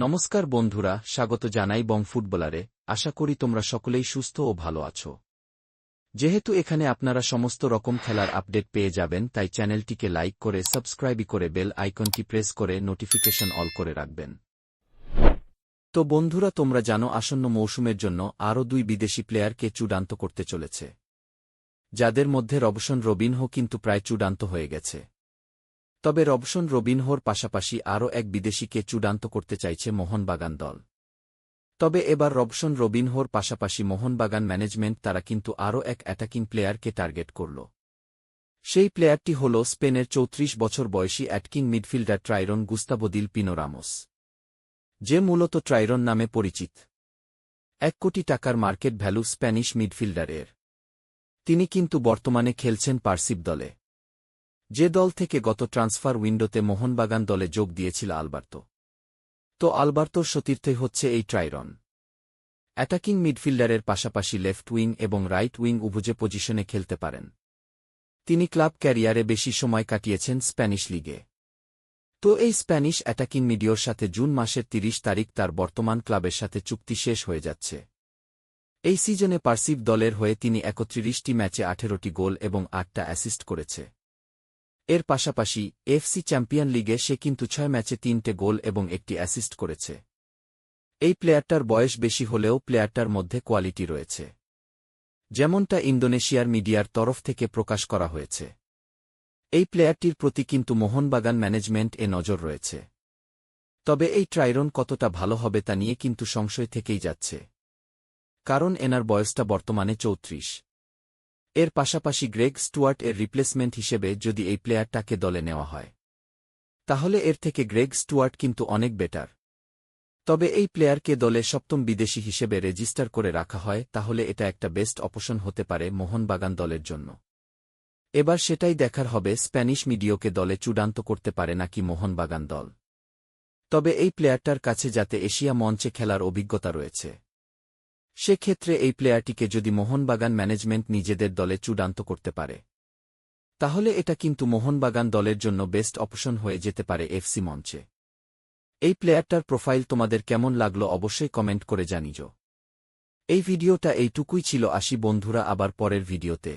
নমস্কার বন্ধুরা, স্বাগত জানাই বং ফুটবলারে। আশা করি তোমরা সকলেই সুস্থ ও ভালো আছো। যেহেতু এখানে আপনারা সমস্ত রকম খেলার আপডেট পেয়ে যাবেন, তাই চ্যানেলটিকে লাইক করে সাবস্ক্রাইব করে, বেল আইকনটি প্রেস করে, নোটিফিকেশন অল করে রাখবেন। তো বন্ধুরা, তোমরা জানো, আসন্ন মৌসুমের জন্য আরও দুই বিদেশি প্লেয়ারকে চূড়ান্ত করতে চলেছে। যাদের মধ্যে রবসন রবিনহো কিন্তু প্রায় চূড়ান্ত হয়ে গেছে। তবে রবসন রবিনহোর পাশাপাশি আরও এক বিদেশিকে চূড়ান্ত করতে চাইছে মোহনবাগান দল। তবে এবার রবসন রবিনহোর পাশাপাশি মোহনবাগান ম্যানেজমেন্ট তারা কিন্তু আরও এক অ্যাটাকিং প্লেয়ারকে টার্গেট করল। সেই প্লেয়ারটি হল স্পেনের চৌত্রিশ বছর বয়সী অ্যাটকিং মিডফিল্ডার ট্রাইরন গুস্তাবদিল পিনোরামোস, যে মূলত ট্রাইরন নামে পরিচিত। এক কোটি টাকার মার্কেট ভ্যালু স্প্যানিশ মিডফিল্ডারের। তিনি কিন্তু বর্তমানে খেলছেন পার্সিব দলে। যে দল থেকে গত ট্রান্সফার উইন্ডোতে মোহনবাগান দলে যোগ দিয়েছিল আলবার্তো। তো আলবার্তোর সতীর্থই হচ্ছে এই ট্রাইরন। অ্যাটাকিং মিডফিল্ডারের পাশাপাশি লেফট উইং এবং রাইট উইং উভুজে পজিশনে খেলতে পারেন। তিনি ক্লাব ক্যারিয়ারে বেশি সময় কাটিয়েছেন স্প্যানিশ লিগে। তো এই স্প্যানিশ অ্যাটাকিং মিডিওর সাথে জুন মাসের ৩০ তারিখ তার বর্তমান ক্লাবের সাথে চুক্তি শেষ হয়ে যাচ্ছে। এই সিজনে পার্সিভ দলের হয়ে তিনি একত্রিশটি ম্যাচে আঠেরোটি গোল এবং আটটা অ্যাসিস্ট করেছে। এর পাশাপাশি, এফসি চ্যাম্পিয়ন লিগে সে কিন্তু ছয় ম্যাচে তিনটে গোল এবং একটি অ্যাসিস্ট করেছে। এই প্লেয়ারটার বয়স বেশি হলেও প্লেয়ারটার মধ্যে কোয়ালিটি রয়েছে। যেমনটা ইন্দোনেশিয়ার মিডিয়ার তরফ থেকে প্রকাশ করা হয়েছে। এই প্লেয়ারটির প্রতি কিন্তু মোহনবাগান ম্যানেজমেন্ট এ নজর রয়েছে। তবে এই ট্রাইরন কতটা ভালো হবে তা নিয়ে কিন্তু সংশয় থেকেই যাচ্ছে। কারণ এনার বয়সটা বর্তমানে চৌত্রিশ। এর পাশাপাশি গ্রেগ স্টুয়ার্ট এর রিপ্লেসমেন্ট হিসেবে যদি এই প্লেয়ারটাকে দলে নেওয়া হয়। তাহলে এর থেকে গ্রেগ স্টুয়ার্ট কিন্তু অনেক বেটার। তবে এই প্লেয়ারকে দলে সপ্তম বিদেশি হিসেবে রেজিস্টার করে রাখা হয়, তাহলে এটা একটা বেস্ট অপশন হতে পারে মোহনবাগান দলের জন্য। এবার সেটাই দেখার হবে স্প্যানিশ মিডিওকে দলে চূড়ান্ত করতে পারে নাকি মোহনবাগান দল। তবে এই প্লেয়ারটার কাছে যাতে এশিয়া মঞ্চে খেলার অভিজ্ঞতা রয়েছে। সেক্ষেত্রে এই প্লেয়ারটিকে যদি মোহনবাগান ম্যানেজমেন্ট নিজেদের দলে চূড়ান্ত করতে পারে। তাহলে এটা কিন্তু মোহনবাগান দলের জন্য বেস্ট অপশন হয়ে যেতে পারে এফসি মঞ্চে। এই প্লেয়ারটার প্রোফাইল তোমাদের কেমন লাগল অবশ্যই কমেন্ট করে জানিজ এই ভিডিওটা এইটুকুই ছিল, আসি বন্ধুরা আবার পরের ভিডিওতে।